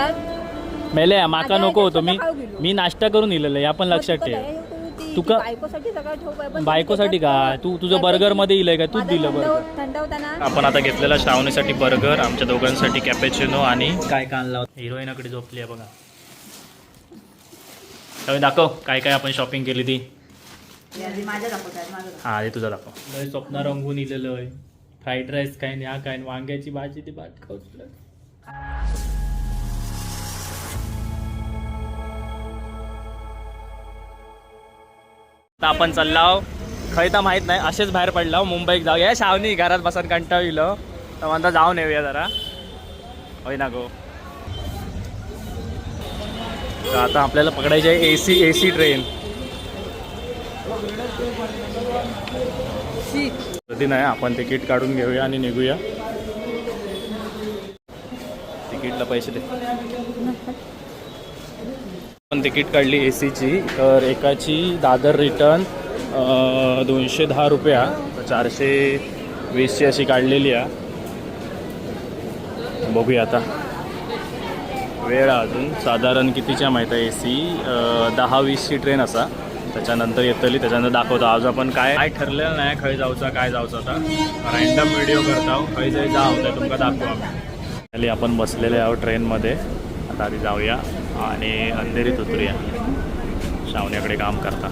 त्यात मेले माका नको होतो मी. मी नाश्ता करून इलेलं या पण लक्षात ठेव. तुका- ती बायकोसाठी आहे, काय? तू तुझं बर्गरमध्ये इलंय काय तूच दिलं बर्गर आपण आता घेतलेला श्रावणीसाठी बर्गर आमच्या दोघांसाठी कॅपेचिनो आणि काय काय आणला? हिरोईनाकडे झोपली आहे बघा. त्यावेळी दाखव काय काय आपण शॉपिंग केली ती. हा ते तुझा दाखव. लय स्वप्न रंगून इलेलं आहे. फ्राईड राईस काय नाही हा काय नाही, वांग्याची भाजी ती भात खाऊ आपण चाललाव. खंय तर माहीत नाही असेच बाहेर पडलो मुंबईत जाऊ या शावनी घरात बसून कंटाळलो. तर म्हणता जाऊन येऊया जरा. होय ना गो. तर आता आपल्याला पकडायची आहे A C A C train कधी नाही आपण तिकीट काढून घेऊया आणि निघूया. तिकीटला पैसे दे. पण तिकीट काढली ए सीची तर एकाची दादर रिटर्न दोनशे दहा रुपया चारशे वीसची अशी काढलेली आहे. बघूया आता. वेळ अजून. साधारण कितीच्या माहीत आहे ए सी दहा वीसची ट्रेन असा. त्याच्यानंतर येतली त्याच्यानंतर दाखवतो. आज आपण काय काय ठरलेलं नाही खंय जाऊचा काय जाऊचा आता. रँडम व्हिडिओ करता हो. खंय जाय जाऊ ते तुमका दाखवू आम्ही आपण बसलेले आहोत ट्रेनमध्ये आता आधी जाऊया. आणि अंधेरीत उतरूया शावण्याकडे काम करता.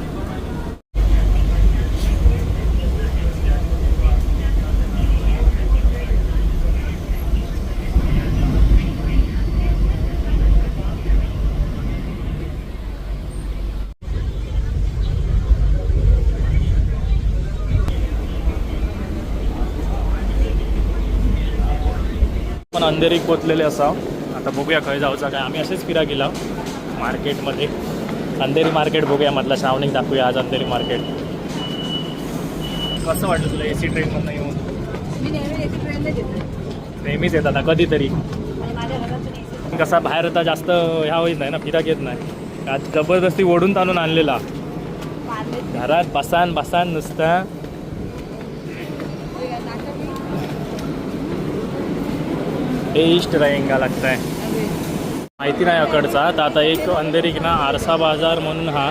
पण अंधेरीत पोचलेले असा आता बघूया खंय जाऊचा काय. आम्ही असेच फिरा गेला मार्केटमध्ये. अंधेरी मार्केट बघूया मधला श्रावणीक दाखवूया आज अंधेरी मार्केट. कसं वाटलं तुला ए सी ट्रेनमधनं येऊन? नेहमीच येतात आता कधीतरी. कसा बाहेर आता जास्त ह्या होईत नाही ना फिराक येत नाही. आज जबरदस्ती ओढून ताणून आणलेला. घरात बसान बसान नुसता. टेस्ट रहेंगा लागताय. माहिती नाही अकडचा तर आता एक अंधेरी ना आरसा बाजार म्हणून हा.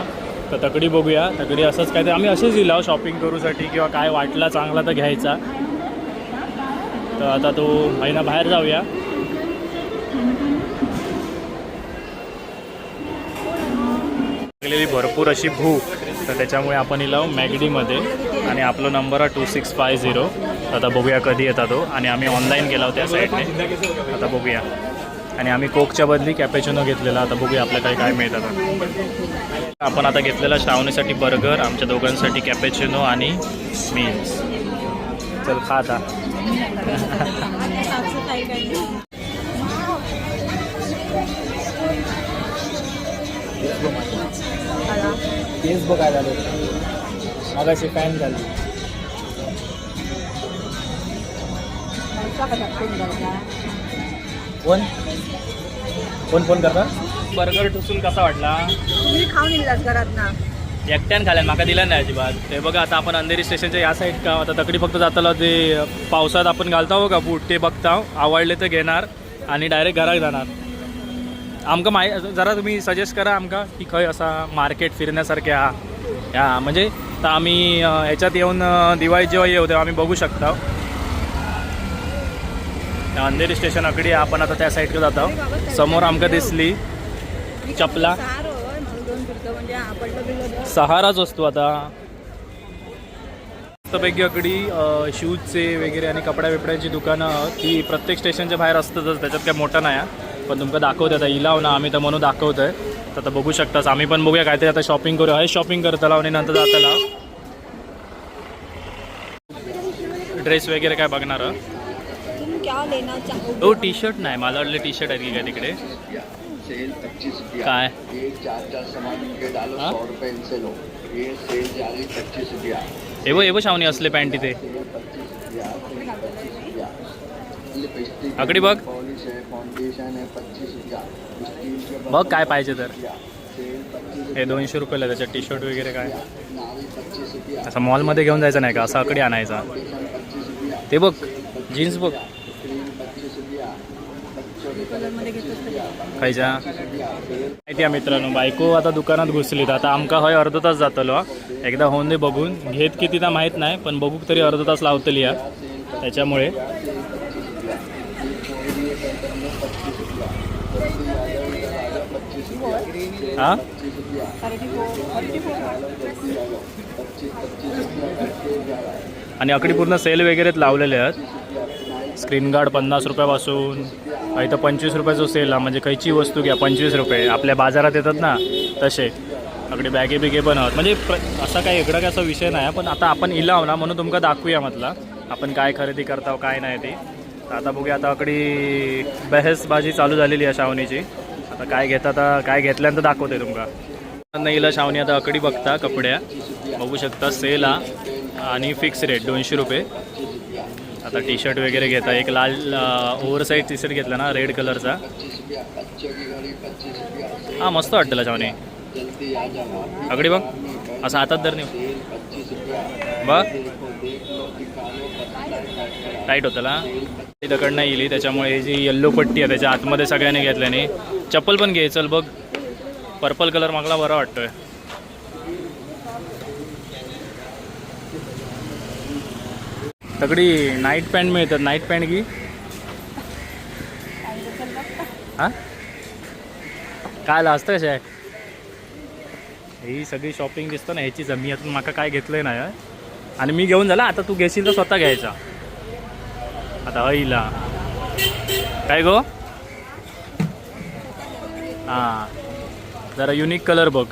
तर तकडी बघूया. तकडी असंच काय ते आम्ही असेच दिला शॉपिंग करूसाठी किंवा काय वाटला चांगला तर घ्यायचा. तर आता तो महिना बाहेर जाऊया. लागलेली भरपूर अशी भूक. तर त्याच्यामुळे आपण इला मॅगडीमध्ये. आणि आपला नंबर आहे टू सिक्स फाय झिरो आता बघूया कधी येता तो. आणि आम्ही ऑनलाईन गेला होता त्या साईडने आता बघूया. आणि आम्ही कोकच्या बदली कॅपेचिनो घेतलेला. आता बघूया आपल्याकडे काय मिळतं आपण आता घेतलेला श्रावणीसाठी बर्गर आमच्या दोघांसाठी कॅपेचिनो आणि मीन्स चल खा आता. तेच बघायला मागाशी फॅन झाली. कोण? कोण फोन करता? बर्गर ठुसून कसा वाटला? तुम्ही खाऊन घरात ना. एकट्यान खाल्यान म्हाका दिला नाही अजिबात. ते बघा आता आपण अंधेरी स्टेशनच्या या साईड का आता तकडी फक्त जाताला ते पावसात आपण घालता बघा बूट ते बघता आवडले तर घेणार आणि डायरेक्ट घरात जाणार. आमका माहि जरा तुम्ही सजेस्ट करा आमका की खंय असा मार्केट फिरण्यासारखे हा. या म्हणजे तर आम्ही ह्याच्यात येऊन दिवाळी जेव्हा येऊ तेव्हा आम्ही बघू शकता अंधेरी स्टेशनाकडे आपण आता त्या साईडकडे जातो समोर आमका दिसली चपला. सहाराच असतो आता. मस्तपैकी अकडी शूजचे वगैरे आणि कपड्या बिपड्याची दुकानं ती प्रत्येक स्टेशनच्या बाहेर असतातच त्याच्यात काय मोठं नाही आहे. पण तुमका दाखवतं आता. इलाव ना आम्ही तर म्हणून आहे तर आता बघू शकताच आम्ही पण बघूया काहीतरी आता शॉपिंग करूया. हे शॉपिंग करताला आणि नंतर जाताला. ड्रेस वगैरे काय बघणार क्या लेना चाहोगे तो टी शर्ट नाही मला वाटलं टी शर्ट आहे की काय तिकडे? सेल पच्चीस काय? ये चार चार सामान डालो सौ इनसे लो ये सेल जा रही पच्चीस रुपया असले पॅन्ट तिथे सेल बघ. फाउंडेशन पच्चीस बघ काय पाहिजे तर. हे दोनशे रुपयाला त्याच्यात टी शर्ट वगैरे काय? असं मॉलमध्ये घेऊन जायचं नाही का? असं अकडे आणायचा. ते बघ जीन्स बघ. क्रीम पच्चीस खायच्या माहिती आहे मित्रांनो बायको आता दुकानात घुसली आता आमका हय अर्धा तास जातलो एकदा होऊन दे बघून. घेत किती तर माहीत नाही पण बघू तरी अर्धा तास लावतली या त्याच्यामुळे. हां? आणि अकडी पूर्ण सेल वगैरे लावलेले आहेत. स्क्रीन गार्ड पन्नास रुपयापासून इथं पंचवीस रुपयाचं सेल हा म्हणजे कैची वस्तू घ्या पंचवीस रुपये. आपल्या बाजारात येतात ना तसे. अकडे बॅगे बिगे पण आहोत म्हणजे प्र असा काही इकडं काय असा विषय नाही पण आता आपण इलाव ना म्हणून तुमका दाखवूया म्हटलं. आपण काय खरेदी करता काय नाही ते. तर आता बघूया आता अकडी बहसबाजी चालू झालेली आहे शावणीची आता काय घेता आता काय घेतल्यानंतर दाखवते तुमका. नाही शावणी आता अकडी बघता कपड्या. बघू शकता सेल हा आणि फिक्स रेट दोनशे रुपये. आता टी शर्ट वगैरे घेता. एक लाल ओव्हरसाईज टी शर्ट घेतला ना रेड कलरचा हां मस्त वाटतं शावनी अगडी बघ. असं हातात धर नाही बघ. टाईट होतं ना. ती नाही येली त्याच्यामुळे ही जी येल्लो पट्टी आहे त्याच्या आतमध्ये सगळ्यांनी घेतल्याने. चप्पल पण घे चल बघ. पर्पल कलर मागला बरा वाटतोय. तगडी नाईट पॅन्ट मिळतात. नाईट पॅन्ट की? हा? काय असतं कशा ही सगळी शॉपिंग दिसतं ना ह्याची जमी अजून माका काय घेतलंय नाही आणि मी घेऊन झाला आता तू घेशील तर स्वतः घ्यायचा. आता अईला काय गो? हां. जरा युनिक कलर बघ.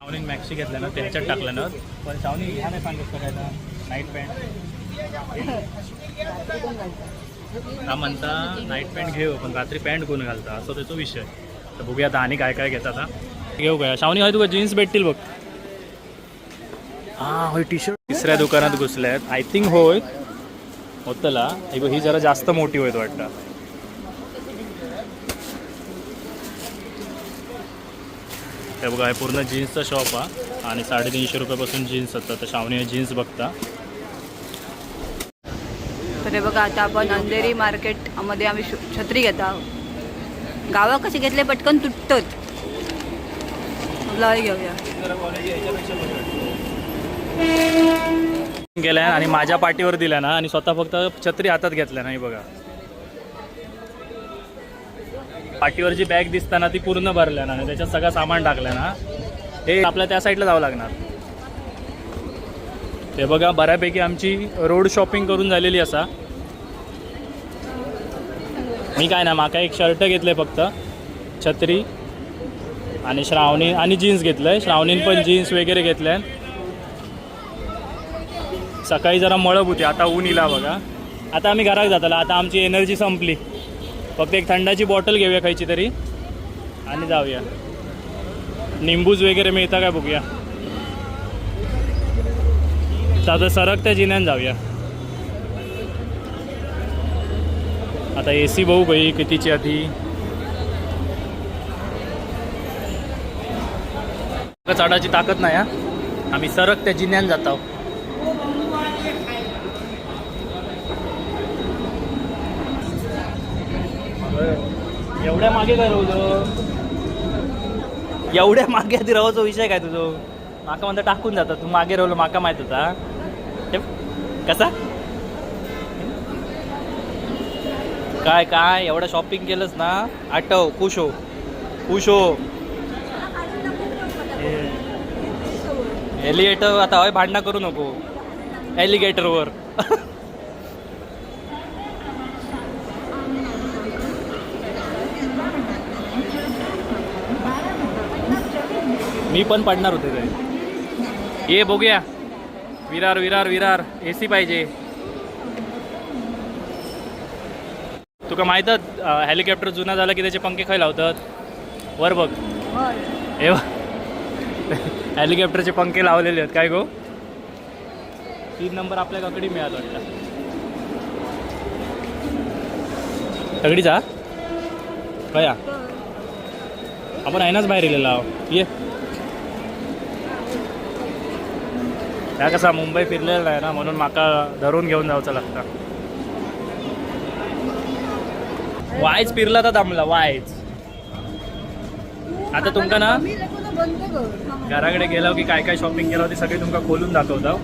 शावनी मॅक्सी घेतल्या ना त्यांच्यात टाकलं ना. पण शावनी ह्या नाही सांगितलं काय ना? नाईट पॅन्ट हा म्हणता नाईट पॅन्ट घेऊ पण रात्री पॅन्ट कोण घालता? असं त्याचा विषय. तर बघूया आता आणि काय काय घेतात घेऊ काय शावनी होय तुका जीन्स भेटतील बघ. हां होय टी शर्ट तिसऱ्या दुकानात घुसल्या आहेत. आय थिंक होय. होतला. एक ही जरा जास्त मोठी होत वाटतं. ते बघा हे पूर्ण जीन्सचा शॉप हा. आणि साडेतीनशे रुपयापासून जीन्स असतात तर शावणी जीन्स बघता. तर हे बघा आता आपण अंधेरी मार्केटमध्ये आम्ही छत्री छत्री घेता. गावा कसे घेतले? पटकन तुटतात. घेऊया. गेल्या आणि माझ्या पाठीवर दिल्या ना आणि स्वतः फक्त छत्री हातात घेतल्या नाही बघा. पाठीवरची बॅग दिसताना ती पूर्ण भरल्या ना त्याच्यात सगळं सामान टाकलं ना हे आपल्या त्या साईडला जावं लागणार. ते बघा बऱ्यापैकी आमची रोड शॉपिंग करून झालेली असा. मी काय ना माका एक शर्ट घेतले फक्त. छत्री आणि श्रावणी आणि जीन्स घेतलंय. श्रावणीन पण जीन्स वगैरे घेतल्या सकाळी जरा मळब होती आता ऊन इला बघा. आता आम्ही घरात जाताला आता आमची एनर्जी संपली. फक्त एक थंडाची बॉटल घेऊया खायची तरी. आणि जाऊया. निंबूज वगैरे मिळता काय बघूया. आता सरक त्या जिन्यान जाऊया. आता ए सी बघू बाई कितीची आधी चढायची ताकद नाही हा. आम्ही सरक त्या जिन्यान जातो एवढ्या मागे काय राहू एवढ्या मागे आधी रवाचा विषय काय तुझो? माका म्हणता टाकून जाता तू मागे राहलो माका माहीत होता कसा? काय काय? एवढं शॉपिंग केलंच ना? आठव खुश हो. खुश हो. एलिगेटर आता हय भांडणं करू नको. एलिगेटरवर मी पण पडणार होते ते ये बघूया. विरार विरार विरार. ए सी पाहिजे. तुका माहीतच हेलिकॉप्टर जुना झाला की त्याचे पंखे खाय लावतात? वर बघ. हे. हेलिकॉप्टरचे पंखे लावलेले आहेत. काय गो? तीन नंबर आपल्या काकडी मिळात वाटतं. तगडीचा कया आपण आहेनाच बाहेर गेलेला आहो. ये. त्या कसा मुंबई फिरलेला नाही ना म्हणून माका धरून घेऊन जावचं लागतं. वायच पिरला तर दमला वायच. आता तुमका ना? ना घराकडे गेलो की काय काय शॉपिंग केलं होती सगळी तुमका खोलून दाखवतो.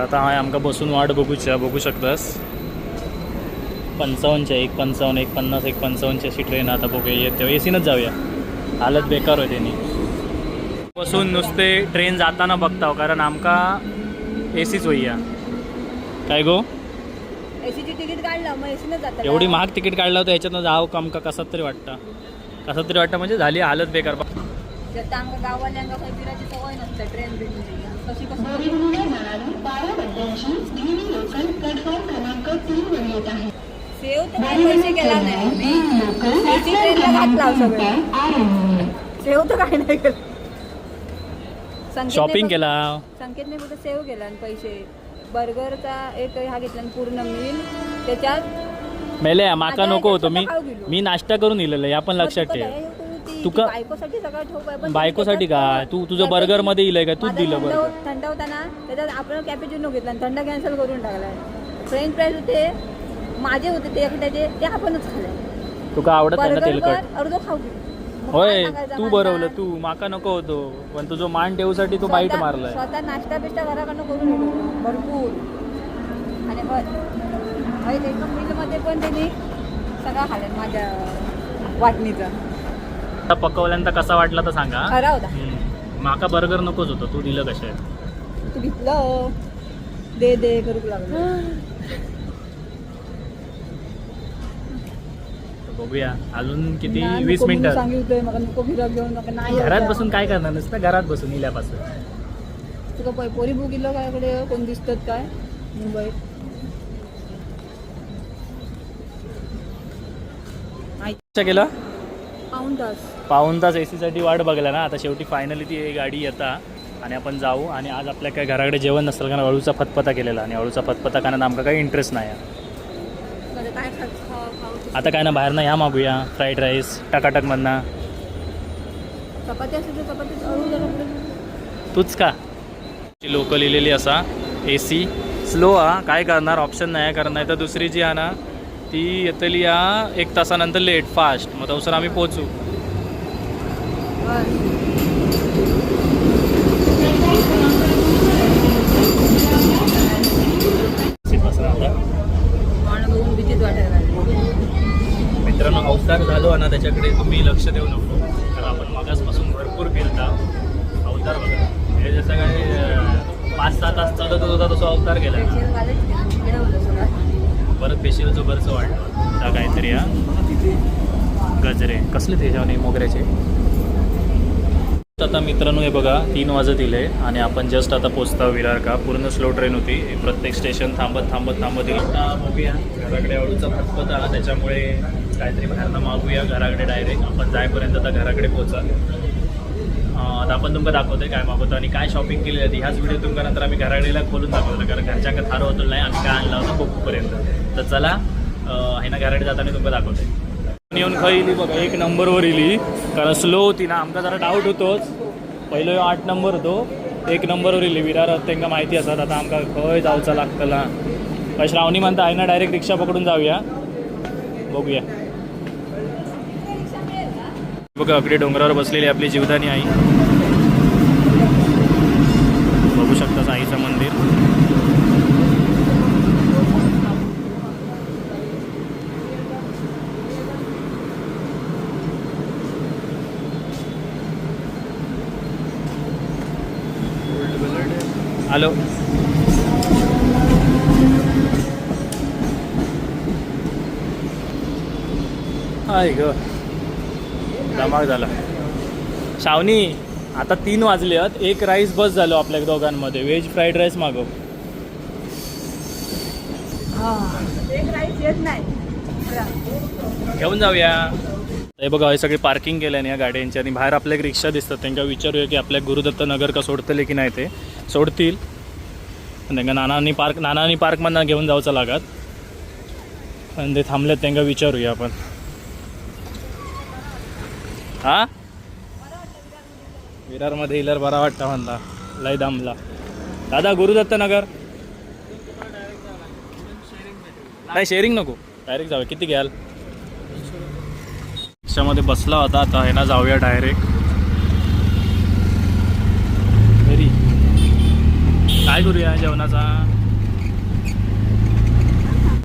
आता हाय आमका बसून वाट बघूच्या बघू शकतास. पंचावन्नच्या एक पंचावन्न एक पन्नास एक पंचावन्नची अशी ट्रेन आता बघूया येत एसीनच जाऊया. हालत बेकार होय त्यांनी. बसून नुसते ट्रेन जाताना बघताव कारण आमका एसीच होईया. काय गो? एसीची तिकीट काढलं मग एसीनं एवढी महाग तिकीट काढलं होतं ह्याच्यातनं जावं कम का कसं तरी वाटतं. कसं तरी वाटतं म्हणजे झाली हालत बेकार. जर आमच्या गाववाल्यांना काही फिरायची सवय नसते ट्रेन बिनची कशी कसं सेव तर काही पैसे केला नाही. मी एसी ट्रेनला घातला सगळं सेव तर काही नाही केलं. संकेतने शॉपिंग फक्त- केला. संकेतने कुठे सेव्ह केला आणि पैसे. बर्गरचा एक हा घेतला आणि पूर्ण मिल त्याच्यात मेले माका आता नको होतो मी याच्यात खाऊ गेलो. मी नाश्ता करून इलेलं या पण लक्षात तुका ठेव दया येऊ ती- ती तुका- बायकोसाठी सगळं पण बायकोसाठी काय? तू- तुझं burger मध्ये इलंय काय? तूच दिलं थंड burger. थंड होताना त्याच्यात आपण कॅपेचिनो घेतला आणि थंड कॅन्सल करून टाकलाय फ्रेंच फ्राईज होते माझे होते ते एकट्याचे ते आपणच खाल्ले तुका आवडत नाही ना बर्गर तेलकट अर्ध खाऊ गेलो. होय तू? बरवलं तू माका नको होतो. पण तुझं मान ठेवूसाठी तू बाईट मारलाय. स्वतः नाश्ता बिष्टा घराकडनं करून येतो. भरपूर. आणि होय. एका मिलमध्ये पण त्यांनी सगळं खाल्लं माझ्या वाटणीचा. आता पकवल्यानंतर कसा वाटला तर सांगा खरा होता. माका बर्गर नकोच होतं. तू दिलं कशा आहे तू घेतलं दे दे करू लागलं. बघूया. अजून किती? वीस नको म्हणून मिनिटात सांगितलंय मला नको फिरत घेऊन नका नाही घरात. बसून काय करणार? नुसतं घरात बसून इल्यापासून. तुका पै- पोरी बुक इलो काय कडे कोण दिसतात काय? मुंबईत केलं? पाऊन तास. पाऊन तास ए सीसाठी वाट बघला ना? आता शेवटी फायनली ती गाडी येता आणि आपण जाऊ आणि आज आपल्या काय घराकडे जेवण नसतं कारण अळूचा फतपता केलेला आणि अळूचा फतपता कारण आमका काही इंटरेस्ट नाही आहे. बरं, काय खा- खाऊ खाऊ आता काय ना बाहेर ना ह्या मागूया. Fried rice टकाटकमधनं. तूच का लोक लिहिलेली असा ए सी स्लो हा काय करणार? ऑप्शन नाही कारण नाही तर दुसरी जी आहे ना ती येतली हा एक तासानंतर लेट फास्ट मग तसं आम्ही पोचू मान बघून भीतीच वाटायला लागली. मित्रांनो अवतार झालो ना त्याच्याकडे तुम्ही लक्ष देऊ नको कारण आपण मागासपासून भरपूर फिरता अवतार बघा हे जसं काय अं, पाच सहा तास चालत अवतार गेला परत फेशियलचं बरंच वाढलं काहीतरी हा गजरे. कसले ते त्याच्यावर मोगऱ्याचे? आता मित्रांनो हे बघा तीन वाजत दिले आणि आपण जस्ट आता पोचता विरार का पूर्ण स्लो ट्रेन होती. प्रत्येक स्टेशन थांबत थांबत थांबत येईल बघूया. घराकडे अळूचा फटपत आला. त्याच्यामुळे काहीतरी बाहेरनं मागूया. घराकडे डायरेक्ट आपण जायपर्यंत आता घराकडे पोचा आता आपण तुमका दाखवतोय काय मागवतो आणि काय शॉपिंग केली जाते ह्याच व्हिडिओ तुमका नंतर आम्ही घराडीला खोलून दाखवतो कारण घरच्यांका थार होतो नाही आम्ही काय आणला होता खूपपर्यंत तर चला हे ना घराकडे जाताना तुमका दाखवतोय. येऊन खयली बघा एक नंबरवर इली. कारण स्लो होती ना आमका जरा डाऊट होतोच पहिलो आठ नंबर होतो. एक नंबरवर इली. विरारात त्यांना माहिती असतात आता आमका खंय जावचा लागतला. श्रावणी म्हणता आहे ना डायरेक्ट रिक्षा पकडून जाऊया. बघूया. बघा अगदी डोंगरावर बसलेली आपली जीवदानी आई. बघू शकता आईचं मंदिर. हॅलो. हाय ग. धमाक झाला. शावनी आता तीन वाजले आहेत. एक राईस बस झालो आपल्या दोघांमध्ये. व्हेज फ्राईड राईस मागव. घेऊन जाऊया. हे बघा हे सगळे पार्किंग केल्याने या गाड्यांची. आणि बाहेर आपल्या एक रिक्षा दिसतात. त्यांना विचारूया की आपल्या गुरुदत्त नगर का सोडतले की नाही ते. सोडतील. आणि त्यांना नानांनी पार्क नानांनी पार्कमधनं घेऊन जाऊचं लागत. आणि ते थांबलेत त्यांना विचारूया आपण. हा? विरारमध्ये इलर बरा वाटतं म्हणला. लय दामला. दादा गुरुदत्त नगर. नाही शेअरिंग नको. डायरेक्ट जाऊया. किती घ्याल? रिक्षामध्ये बसला होता. आता हे ना जाऊया डायरेक्ट घरी. काय करूया जेवणाचा?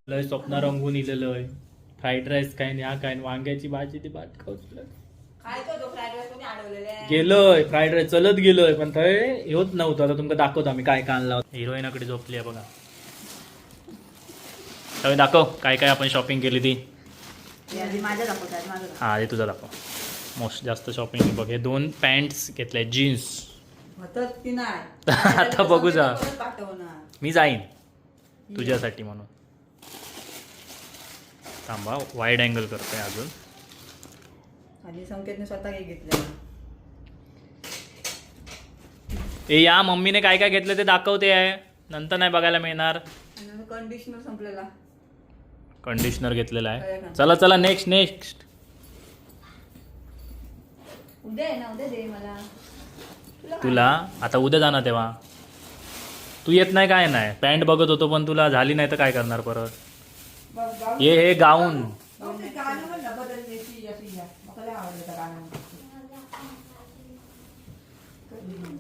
लय स्वप्न रंगून इलेलं आहे फ्राईड राईस काय नाही हा काय नाही, वांग्याची भाजी ती भात खाऊ गेलोय फ्राईड राईस चलत गेलोय पण थंय होत नव्हतं. आता तुमका दाखवतो आम्ही काय काय आणला हिरोईनाकडे झोपली आहे बघा. त्यावेळी दाखव काय काय आपण शॉपिंग केली ती. हा हे तुझा दाखव. मोस्ट जास्त शॉपिंग बघ हे दोन पॅन्ट्स घेतले जीन्स आता बघू जा. मी जाईन. तुझ्यासाठी म्हणून. थांबा वाईड अँगल करतोय अजून. आणि संकेतने स्वतः काही घेतलं ए या मम्मीने काय काय घेतलं ते दाखवते आहे. नंतर नाही बघायला मिळणार. कंडिशनर संपलेला. कंडिशनर घेतलेला आहे. चला चला नेक्स्ट नेक्स्ट उद्या ना उद्या दे मला. तुला आता उद्या जाणार तेव्हा. तू येत नाही काय नाही. पॅन्ट बघत होतो पण तुला झाली नाही तर काय करणार परत? ये हे गाऊन.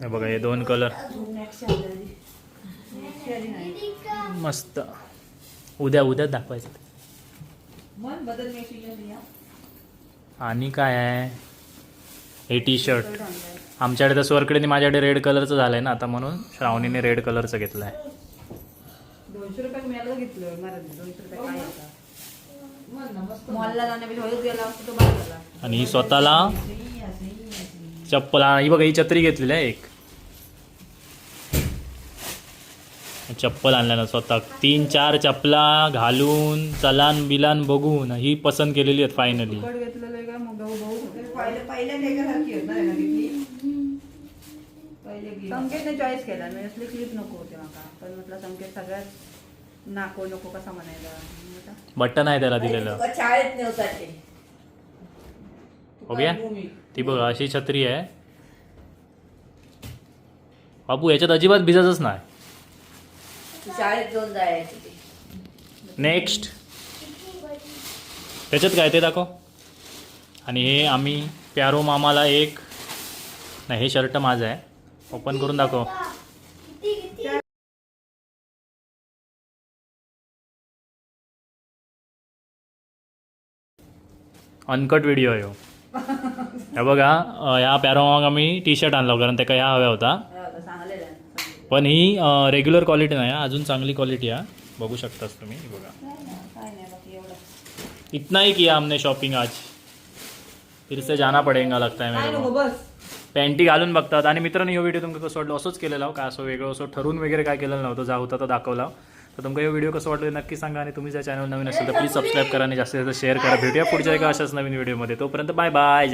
हे बघा हे दोन कलर मस्त. उद्या उद्या दाखवायचं. मन बदल नाही आणि काय आहे? हे टी शर्ट आमच्याकडे तर स्वरकडे माझ्याकडे रेड कलरचं झालंय ना आता म्हणून श्रावणीने रेड कलरचं घेतलं? आहे झाला आणि ही स्वतःला चप्पल हा, ही बघा ही छत्री घेतलेली आहे एक. चप्पल आणल्या ना स्वतः. तीन चार चपला घालून चलान बिलान बघून ही पसंत केलेली आहेत फायनली फुकट घेतलेलं आहे का? मग भाऊ भाऊ पहिले पहिल्यांदा एकासारखी होत नाही ना घेतली पहिले संकेतने चॉईस केला. मी असली क्लिप नको होते माका. पण म्हटलं संकेत सगळ्यात नाको नको कसा म्हणायला. मग आता बटन आहे त्याला दिलेलं. शाळेत नेवसाठी बघूया ती बघा अशी छत्री आहे बापू याच्यात अजिबात भिजतच नाही नेक्स्ट त्याच्यात काय ते दाखव आणि हे आम्ही प्यारो मामाला एक नाही हे शर्ट माझं आहे ओपन करून दाखव अनकट व्हिडिओ आहे. हे बघा अं, ह्या पॅरो मामाक आम्ही टी शर्ट आणला कारण त्याका ह्या हव्या होता. पण ही रेग्युलर क्वालिटी नाही हा, अजून चांगली क्वालिटी आहे. बघू शकतास तुम्ही ही बघा. इतना ही किया हमने शॉपिंग आज. फिर से जाना पडेगा लगता है काय मेरे पॅन्टी घालून बघतात. आणि मित्रांनो हे व्हिडिओ तुमका कसं वाटलं असंच केलेला हो, काय असं वेगळं असं ठरवून वगैरे काय केलेलं नव्हतं. जा होता तर दाखवला तर तुमका हे व्हिडिओ कसं वाटलं नक्की सांगा आणि तुम्ही जर चॅनल नवीन असेल तर प्लीज सबस्क्राईब करा आणि जास्तीत जास्त शेअर करा. भेटूया पुढच्या एका अशाच नवीन व्हिडिओमध्ये तोपर्यंत बाय बाय